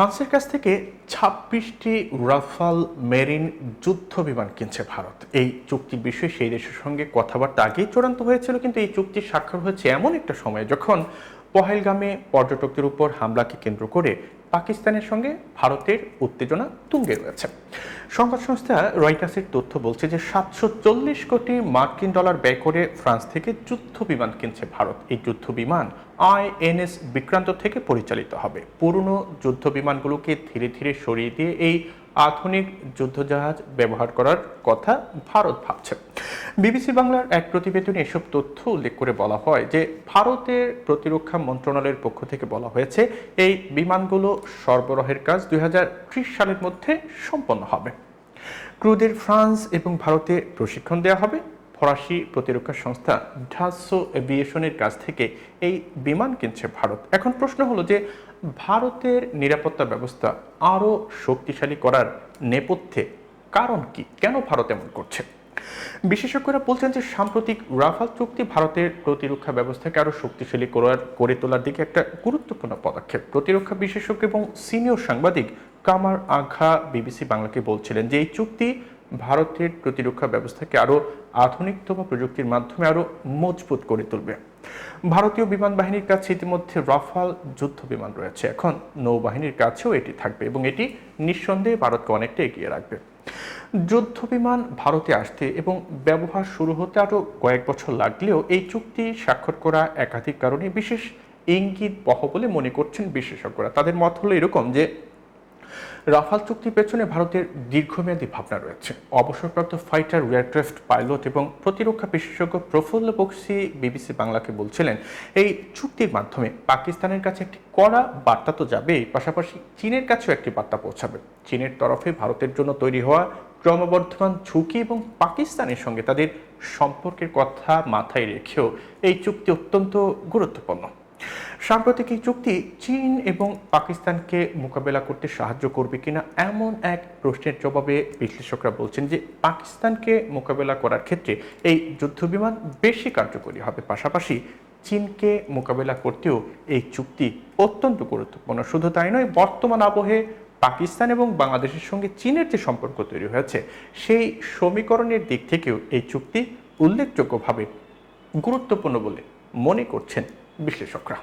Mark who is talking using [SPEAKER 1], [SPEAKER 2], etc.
[SPEAKER 1] ফ্রান্সের কাছ থেকে ছাব্বিশটি রাফাল মেরিন যুদ্ধ বিমান কিনছে ভারত। এই চুক্তির বিষয়ে সেই দেশের সঙ্গে কথাবার্তা আগেই চূড়ান্ত হয়েছিল, কিন্তু এই চুক্তির স্বাক্ষর হয়েছে এমন একটা সময় যখন পহেলগামে পর্যটকদের উপর হামলাকে কেন্দ্র করে পাকিস্তানের সঙ্গে ভারতের উত্তেজনা তুঙ্গে রয়েছে। সংবাদ সংস্থা রয়টার্সের তথ্য বলছে যে সাতশো চল্লিশ কোটি মার্কিন ডলার ব্যয় করে ফ্রান্স থেকে যুদ্ধ বিমান কিনছে ভারত। এই যুদ্ধ বিমান আইএনএস বিক্রান্ত থেকে পরিচালিত হবে। পুরনো যুদ্ধ বিমানগুলোকে ধীরে ধীরে সরিয়ে দিয়ে এই আধুনিক যুদ্ধজাহাজ ব্যবহার করার কথা ভারত ভাবছে। বিবিসি বাংলার এক প্রতিবেদনে এসব তথ্য উল্লেখ করে বলা হয় যে, ভারতের প্রতিরক্ষা মন্ত্রণালয়ের পক্ষ থেকে বলা হয়েছে, এই বিমানগুলো সরবরাহের কাজ দুই হাজার ত্রিশ সালের মধ্যে সম্পন্ন হবে। ক্রুদের ফ্রান্স এবং ভারতে প্রশিক্ষণ দেওয়া হবে। ফরাসি প্রতিরক্ষা সংস্থা ঢাসো এভিয়েশনের কাছ থেকে এই বিমান কিনছে ভারত। এখন প্রশ্ন হলো যে, ভারতের নিরাপত্তা ব্যবস্থা আরও শক্তিশালী করার নেপথ্যে কারণ কি? কেন ভারত এমন করছে? বিশেষজ্ঞরা বলছেন যে সাম্প্রতিক রাফাল চুক্তি ভারতের প্রতিরক্ষা ব্যবস্থাকে আরও শক্তিশালী করার, করে তোলার দিকে একটা গুরুত্বপূর্ণ পদক্ষেপ। প্রতিরক্ষা বিশেষজ্ঞ এবং সিনিয়র সাংবাদিক কামার আঘা বিবিসি বাংলাকে বলছিলেন যে এই চুক্তি ভারতের প্রতিরক্ষা ব্যবস্থাকে আরও আধুনিকতম প্রযুক্তির মাধ্যমে আরও মজবুত করে তুলবে। ভারতীয় বিমান বাহিনীর কাছে ইতিমধ্যে রাফাল যুদ্ধ বিমান রয়েছে। এখন নৌবাহিনীর কাছেও এটি থাকবে এবং এটি নিঃসন্দেহে ভারতকে অনেকটা এগিয়ে রাখবে। যুদ্ধ বিমান ভারতে আসতে এবং ব্যবহার শুরু হতে আরও কয়েক বছর লাগলেও এই চুক্তি স্বাক্ষর করা একাধিক কারণে বিশেষ ইঙ্গিত বহ বলে মনে করছেন বিশেষজ্ঞরা। তাদের মত হলো এরকম যে, রাফাল চুক্তির পেছনে ভারতের দীর্ঘমেয়াদী ভাবনা রয়েছে। অবসরপ্রাপ্ত ফাইটার এয়ারক্রাফট পাইলট এবং প্রতিরক্ষা বিশেষজ্ঞ প্রফুল্ল বক্সি বিবিসি বাংলাকে বলছিলেন, এই চুক্তির মাধ্যমে পাকিস্তানের কাছে একটি কড়া বার্তা তো যাবেই, পাশাপাশি চীনের কাছেও একটি বার্তা পৌঁছাবে। চীনের তরফে ভারতের জন্য তৈরি হওয়া ক্রমবর্ধমান ঝুঁকি এবং পাকিস্তানের সঙ্গে তাদের সম্পর্কের কথা মাথায় রেখেও এই চুক্তি অত্যন্ত গুরুত্বপূর্ণ। সাম্প্রতিক এই চুক্তি চীন এবং পাকিস্তানকে মোকাবেলা করতে সাহায্য করবে কিনা এমন এক প্রশ্নের জবাবে বিশ্লেষকরা বলছেন যে পাকিস্তানকে মোকাবেলা করার ক্ষেত্রে এই যুদ্ধবিমান বেশি কার্যকরী হবে। পাশাপাশি চীনকে মোকাবেলা করতেও এই চুক্তি অত্যন্ত গুরুত্বপূর্ণ। শুধু তাই নয়, বর্তমান আবহে পাকিস্তান এবং বাংলাদেশের সঙ্গে চীনের যে সম্পর্ক তৈরি হয়েছে, সেই সমীকরণের দিক থেকেও এই চুক্তি উল্লেখযোগ্যভাবে গুরুত্বপূর্ণ বলে মনে করছেন বিশ্লেষকরা।